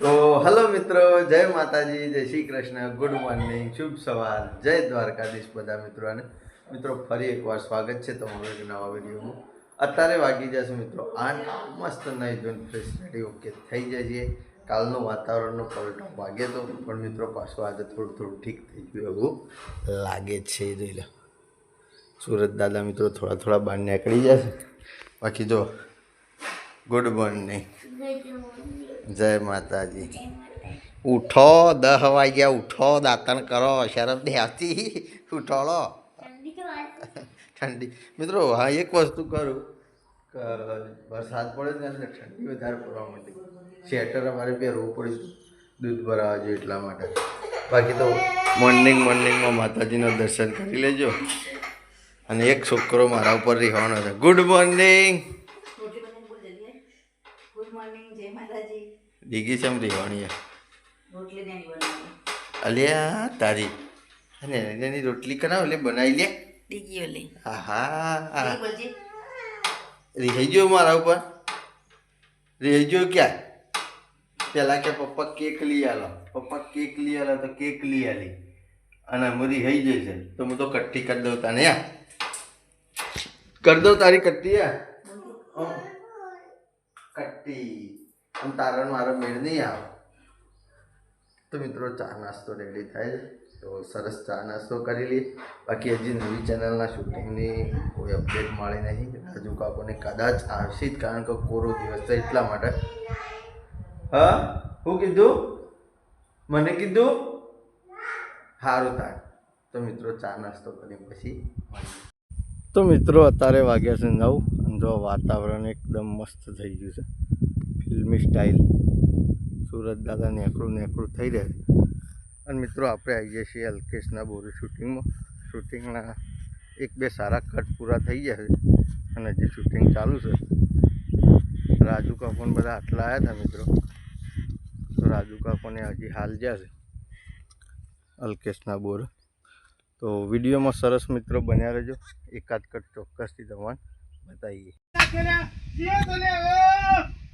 તો હલો મિત્રો, જય માતાજી, જય શ્રી કૃષ્ણ ગુડ મોર્નિંગ શુભ સવાર જય દ્વારકાધીશ બધા મિત્રોને મિત્રો ફરી એકવાર સ્વાગત છે તમારું એક નવા વિડીયોમાં. અત્યારે વાગી જશે મિત્રો આઠ, મસ્ત નહીં જોઈને ફ્રેશ રેડી ઓકે થઈ જાય છે કાલનું વાતાવરણનો પલટો વાગે તો, પણ મિત્રો પાછું આજે થોડું થોડું ઠીક થઈ ગયું એવું લાગે છે, જોઈ સુરત દાદા મિત્રો થોડા થોડા બહાર નીકળી જશે. બાકી જો ગુડ મોર્નિંગ જય માતાજી. ઉઠો દહ વાગ્યા ઉઠો દાંતણ કરો શરમ દે આવતી. ઉઠોળો ઠંડી મિત્રો હા એક વસ્તુ કરું. વરસાદ પડે ને એટલે ઠંડી વધારે પડવા માટે સ્વેટર અમારે પહેરવું પડ્યું દૂધ ભરાવા જોઈએ એટલા માટે. બાકી તો મોર્નિંગ મોર્નિંગમાં માતાજીના દર્શન કરી લેજો. અને એક છોકરો મારા ઉપર રહેવાનો છે. ગુડ મોર્નિંગ જય માતાજી. દીગી છે એમ રહેવાની રોટલી નહીં બનાવી. અલ્યા તારી. અને એની રોટલી કરાવ એટલે બનાવી લે. દીગી લઈ. આહા. બોલજે? રહી ગયો મારા ઉપર. રહેજો ગયો ક્યાં? પેલા કે પપ્પા કેક લઈ આલો. પપ્પા કેક લઈ આલો તો કેક લઈ આલી. અને મરી થઈ જશે તો હું તો કટ્ટી કરી દઉં તને યા કરી દઉં તારી કટ્ટી યા હમ. કટ્ટી આમ તારો મારો મેળ નહીં આવે. તો મિત્રો, ચા નાસ્તો રેડી થાય. તો સરસ ચા નાસ્તો કરી લઈએ. બાકી હજી નવી ચેનલના શૂટિંગની કોઈ અપડેટ મળી નહીં. રાજુ કાકોને કદાચ આવશે જ કારણ કે કોરો દિવસ છે એટલા માટે. હા? શું કીધું? મને કીધું? સારું થાય. તો મિત્રો, ચા નાસ્તો કરી પછી તો મિત્રો, અત્યારે વાગ્યા છે નવ. અને જો વાતાવરણ એકદમ મસ્ત થઈ ગયું છે. ફિલ્મી સ્ટાઇલ. સુરત દાદા નેકળું નેકળું થઈ રહે અને મિત્રો, આપણે આવીએ છીએ અલ્કેશના બોરી શૂટિંગમાં. શૂટિંગના એક બે સારા કટ પૂરા થઈ ગયા છે અને હજી શૂટિંગ ચાલુ છે. રાજુ કાકોને બધા આટલા આવ્યા હતા મિત્રો. તો રાજુ કાકોને હજી હાલ જ્યાં છે અલ્કેશના બોર. તો વિડીયોમાં સરસ મિત્રો બન્યા રહેજો. એકાદ કટ ચોક્કસથી તમારે બતાવીએ.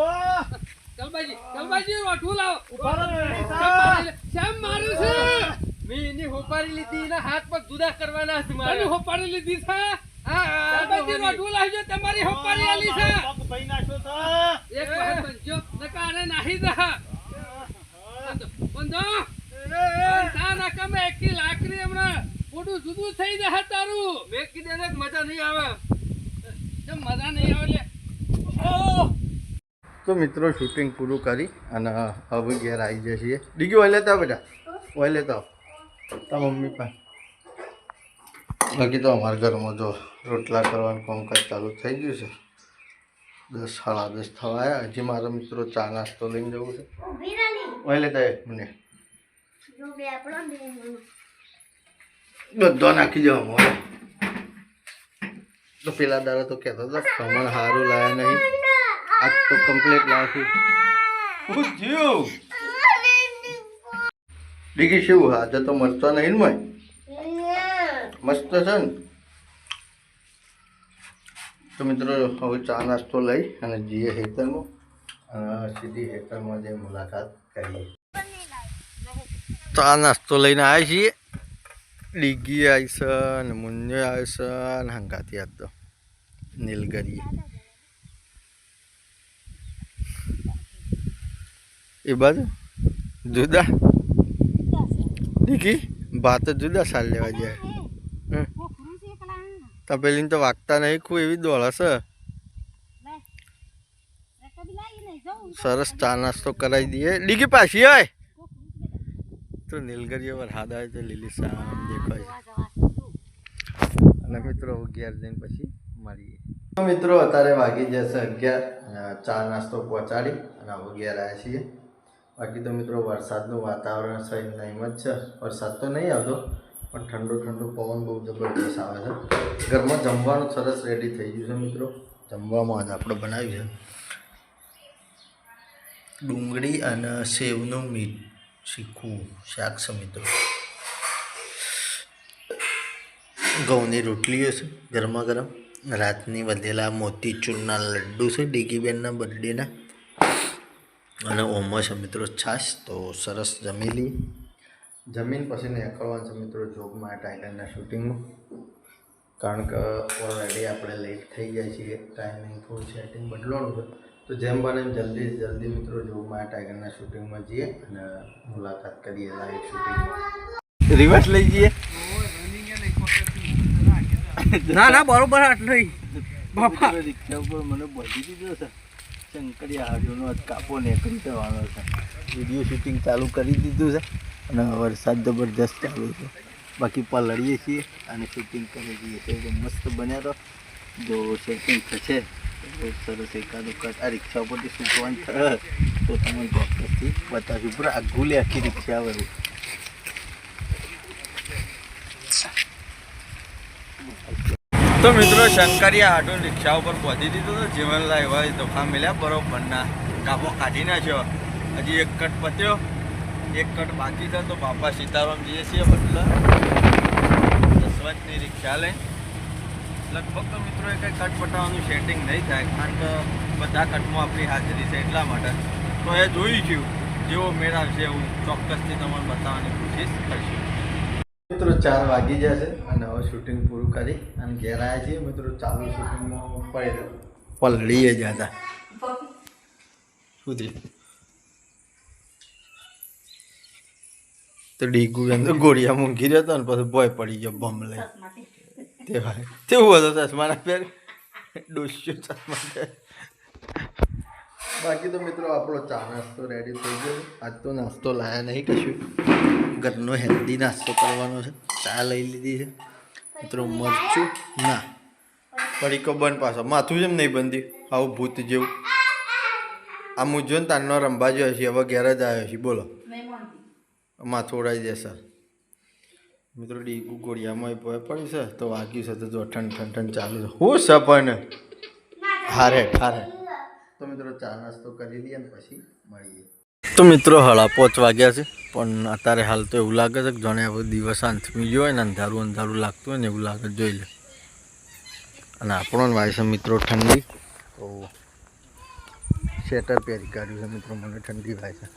બોધો કલબાજી કલબાજી રોઠું લાવો. શ્યામ થા. મારી- શ્યામ મારું છે? મેં એની હોપારી લીધી એના હાથ પગ જુદા કરવાના છે મારે. હોપારી લીધી છે? કલબાજી રોઠું લાવજો તમારી હોપારી આલી છે. ભાઈ નાખ્યો છે. એક વખત બનજો નકા આને નાહી દા. બંધો ના કમે એકી લાકડી હમણાં. મોટું જુદું થઈ જાય તારું. મેં કીધું મજા નહીં આવે કેમ મજા નહીં આવે લે ઓહ તો મિત્રો શૂટિંગ પૂરું કરી અને હવે ઘેર આવી જઈએ. છીએ ડીગી ઓય લેતા બેટા. ઓય લેતા તા મમ્મી પાસે. બાકી તો અમારા ઘરમાં જો રોટલા કરવાનું કામકાજ ચાલુ થઈ ગયું છે. દસ, સાડા દસ થવા આવ્યા હજી મારા મિત્રો ચા નાસ્તો લઈને જવું છે. ઓય લેતા મને બધો નાખી જવા મોડો તો પેલા દાડા તો કહેતો હતો, ખમણ સારું લાયા નહીં. આજ તો કમ્પ્લીટ લાવશું શું થયું ડીગી શું? આજે તો મરતો નહીં ને મય? મસ્ત છે ને? તો મિત્રો હવે ચા નાસ્તો લઈ અને જઈએ હેતરમાં સીધી હેતરમાં જઈ મુલાકાત કરીએ. ચા નાસ્તો લઈને આવ્યા છીએ. ડીગી આવી છે અને મુન્યો આવે છે અને હંગાતી આજ તો. નીલગરી. એ બાજુ? જુદા? દીકી, ભાત જુદા સાલ લેવા જાય. તપેલી તો વાગતા નહીં ખૂબ એવી દોડ હશે? સરસ ચા નાસ્તો કરાવી દઈએ. ડીગી પાછી હોય તો નીલગરીઓ વરસાદ આવે તો લીલી સામ દેખાય અને મિત્રો, અગિયાર દિન પછી મળીએ. મિત્રો, અત્યારે વાગી જશે અગિયાર ચાર નાસ્તો પહોંચાડી અને ઘેર આવ્યા છીએ. બાકી તો મિત્રો, વરસાદનું વાતાવરણ છે નહીં જ છે. વરસાદ તો નહીં આવતો, પણ ઠંડુ ઠંડુ પવન બહુ જબરદસ્ત આવે છે. ઘરમાં જમવાનું સરસ રેડી થઈ ગયું છે મિત્રો. જમવામાં જ આપણે બનાવ્યું છે. ડુંગળી અને સેવનું મીઠ શીખવું, શાક છે મિત્રો. ઘઉંની રોટલીઓ છે, ગરમા ગરમ. રાતની વધેલા મોતીચૂરના લડ્ડુ છે ડીગીબેનના બર્થડેના અને ઓમો છે મિત્રો છાશ, તો સરસ જમી લઈએ. જમીન પછી નીકળવાનું છે મિત્રો જોબમાં ટાઈગરના શૂટિંગમાં કારણ કે ઓલરેડી આપણે લેટ થઈ જાય છીએ ટાઈમિંગ થોડું સેટિંગ બદલવાનું છે. તો જેમ બને જલ્દી જલ્દી મિત્રો જોબમાં ટાઈગરના શૂટિંગમાં જઈએ અને મુલાકાત કરીએ લાઈવ શૂટિંગમાં રિવર્સ લઈ જઈએ. ના ના, બરોબર આટલો બાપા. રિક્ષા ઉપર મને બધી દીધો છે. શંકરિયા આજ કાપો નીકળી જવાનો છે. વીડિયો શૂટિંગ ચાલુ કરી દીધું છે અને વરસાદ જબરદસ્ત ચાલુ છે. બાકી પલળીએ છીએ અને શૂટિંગ કરી દઈએ છીએ. મસ્ત બન્યા તો. જો શેટિંગ થશે બહુ સરસ એકાદું કટ આ રિક્ષા ઉપરથી શૂટવાનું થશે તો તમને ચોક્કસથી બતાવ્યું પૂરા આઘું લે આખી રિક્ષા આવે તો મિત્રો શંકરિયા આટો રિક્ષા ઉપર પહોંચી દીધો તો જીવનલા એવા તોફા મળ્યા, બરોબરના કાપો કાઢી નાખ્યો. હજી એક કટ પત્યો, એક કટ બાકી છે તો બાપા સીતારામ જઈએ છીએ બદલા. દસવંતની રિક્ષા લઈ. લગભગ તો મિત્રો એ કંઈ કટ પટાવવાનું સેટિંગ નહીં થાય, કારણ કે બધા કટમાં આપણી હાજરી છે એટલા માટે. તો એ જોઈ ગયું જેવો મેળ આવશે એવું ચોક્કસથી તમને બતાવવાની કોશિશ કરીશું. મિત્રો, ચાર વાગી જશે અને હવે શૂટિંગ પૂરું કરી અને ઘેર આવ્યા છીએ. મિત્રો, ચાલુ શૂટિંગમાં પડી પલળીએ જ હતા. સુધી તો ડીગુ એમ તો ગોળિયા મૂકી રહ્યો હતો ને પછી ભોય પડી ગયો, બમ લઈ. તે ભાઈ તેવું હતો ચશ્માના પેર ડોસ્યો ચશ્મા પહેર. બાકી તો મિત્રો, આપણો ચા નાસ્તો રેડી થઈ ગયો આજ તો નાસ્તો લાયા નહીં કશું. ઘરનો હેલ્ધી નાસ્તો કરવાનો છે. ચા લઈ લીધી છે. મિત્રો મરચું? ના. પડીકો બંધ પાછો. માથું જેમ નહીં બંધી આવું ભૂત જેવું. આ મુજો ને તારનો રંભા જ્યો છે. હવે ઘેર જ આવ્યો છે. બોલો. માથું ઉડાઈ જશે મિત્રો ડીકુ ગોળિયામાં પડ્યું છે. તો વાગ્યું છે. તો જો ઠંડ ઠંડ ઠંડ ચાલુ છે. હું છે પણ? હારે હારે. તો મિત્રો ચા નાસ્તો કરી લઈએ ને પછી મળીએ. તો મિત્રો હળા પાંચ વાગ્યા છે. પણ અત્યારે હાલ તો એવું લાગે છે કે જાણે હવે દિવસ અંતમી ગયો હોય ને અંધારું અંધારું લાગતું હોય ને એવું લાગે જોઈ લે. અને આપણો વાય છે મિત્રો ઠંડી. તો સ્વેટર પહેરી કાઢ્યું છે મિત્રો, મને ઠંડી વાય છે.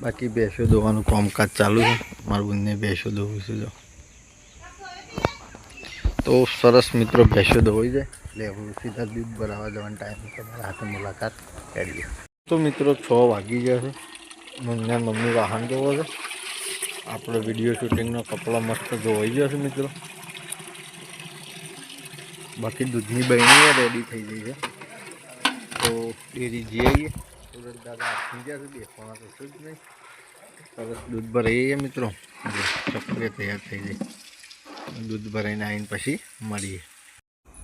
બાકી બેસો દોવાનું કામકાજ ચાલુ છે. મારું બંને બેસો દોવું છે, જો. તો સરસ મિત્રો બેસો દોવાઈ જાય. એટલે હું સીધા દૂધ ભરાવા જવાનો ટાઈમ તમારા હાથે મુલાકાત કરીએ. તો મિત્રો છ વાગી ગયા છે. મને મમ્મી વાહન જોવો છે. આપણે વીડિયો શૂટિંગનો કપડો મસ્ત ધોવાઈ ગયો છે મિત્રો. બાકી દૂધની બહેની રેડી થઈ ગઈ છે. તો ડેરી જઈ આવીએ. સુરત દાદા આપી ગયા છે દેખવાના તો શું જ નહીં. સરસ દૂધ ભરાઈ જઈએ મિત્રો. ચક્કરે તૈયાર થઈ જાય દૂધ ભરાઈને આવીને પછી મળીએ.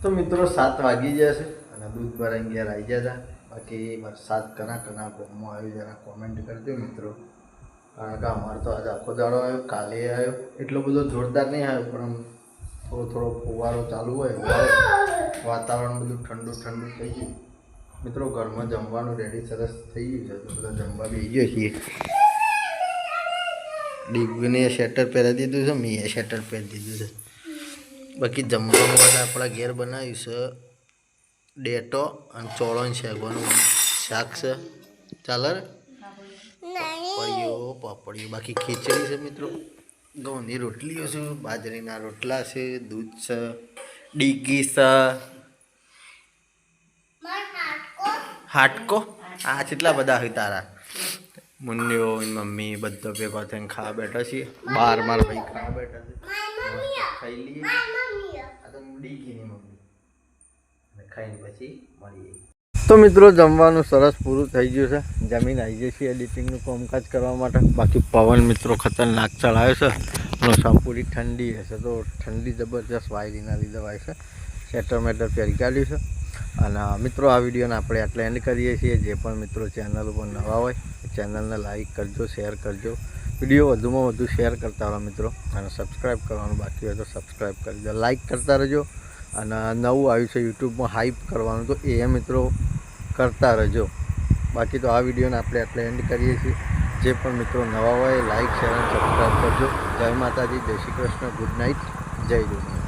તો મિત્રો સાત વાગી જશે અને દૂધ ભરાઈને ઘેર આવી ગયા હતા. બાકી વરસાદ કના કના ગોમમાં આવ્યો જરા કોમેન્ટ કરજો મિત્રો. કારણ કે અમારે તો આજે આખો દાડો આવ્યો, કાલે આવ્યો. એટલો બધો જોરદાર નહીં આવ્યો, પણ થોડો થોડો ફુવારો ચાલુ હોય, વાતાવરણ બધું ઠંડુ ઠંડુ થઈ ગયું. મિત્રો, ઘરમાં જમવાનું રેડી સરસ થઈ ગયું છે. તો બધા જમવા બી ગયો છીએ. ડીગને શેટર પહેરાવી દીધું છે મેં શેટર પહેરી દીધું છે. બાકી જમવાનું આપણા ઘેર બનાવ્યું છે. ડેટો અને ચોળણ શેગવાનું શાક છે. ચાલે રે? પપડીઓ પપડીઓ બાકી ખીચડી છે મિત્રો. ઘઉંની રોટલીઓ છે. બાજરીના રોટલા છે દૂધ છે ડીગી છે. હાટકો? આ કેટલા બધા હોય તારા? મુન્યો મમ્મી બધો ભેગો થઈને ખાવા બેઠા છીએ. બાર માર ભાઈ ખાવા બેઠા છે. ખાઈ લઈએ. આ તો ડીગીની મમ્મી. અને ખાઈને પછી મળીએ. તો મિત્રો, જમવાનું સરસ પૂરું થઈ ગયું છે. જમીન આવી જશે એડિટિંગનું કામકાજ કરવા માટે. બાકી પવન મિત્રો ખતરનાક ચડાવ્યો છે. અને સંપૂરી ઠંડી હશે તો ઠંડી જબરજસ્ત વાયરીના લીધે વાય છે. સેટર મેટર પહેરી કાઢ્યું છે. અને મિત્રો, આ વિડીયોને આપણે આટલે એન્ડ કરીએ છીએ. જે પણ મિત્રો ચેનલ ઉપર નવા હોય, ચેનલને લાઇક કરજો શેર કરજો. વીડિયો વધુમાં વધુ શેર કરતા રહો મિત્રો. અને સબસ્ક્રાઈબ કરવાનું બાકી હોય તો સબસ્ક્રાઈબ કરજો. લાઇક કરતા રહેજો. અને નવું આવ્યું છે યુટ્યુબમાં હાઈપ કરવાનું. તો એ મિત્રો કરતા રહેજો. બાકી તો આ વિડીયોને આપણે આટલે એન્ડ કરીએ છીએ. જે પણ મિત્રો નવા હોય લાઈક શેર અને સબસ્ક્રાઈબ કરજો. જય માતાજી, જય શ્રી કૃષ્ણ. ગુડ નાઇટ જય જય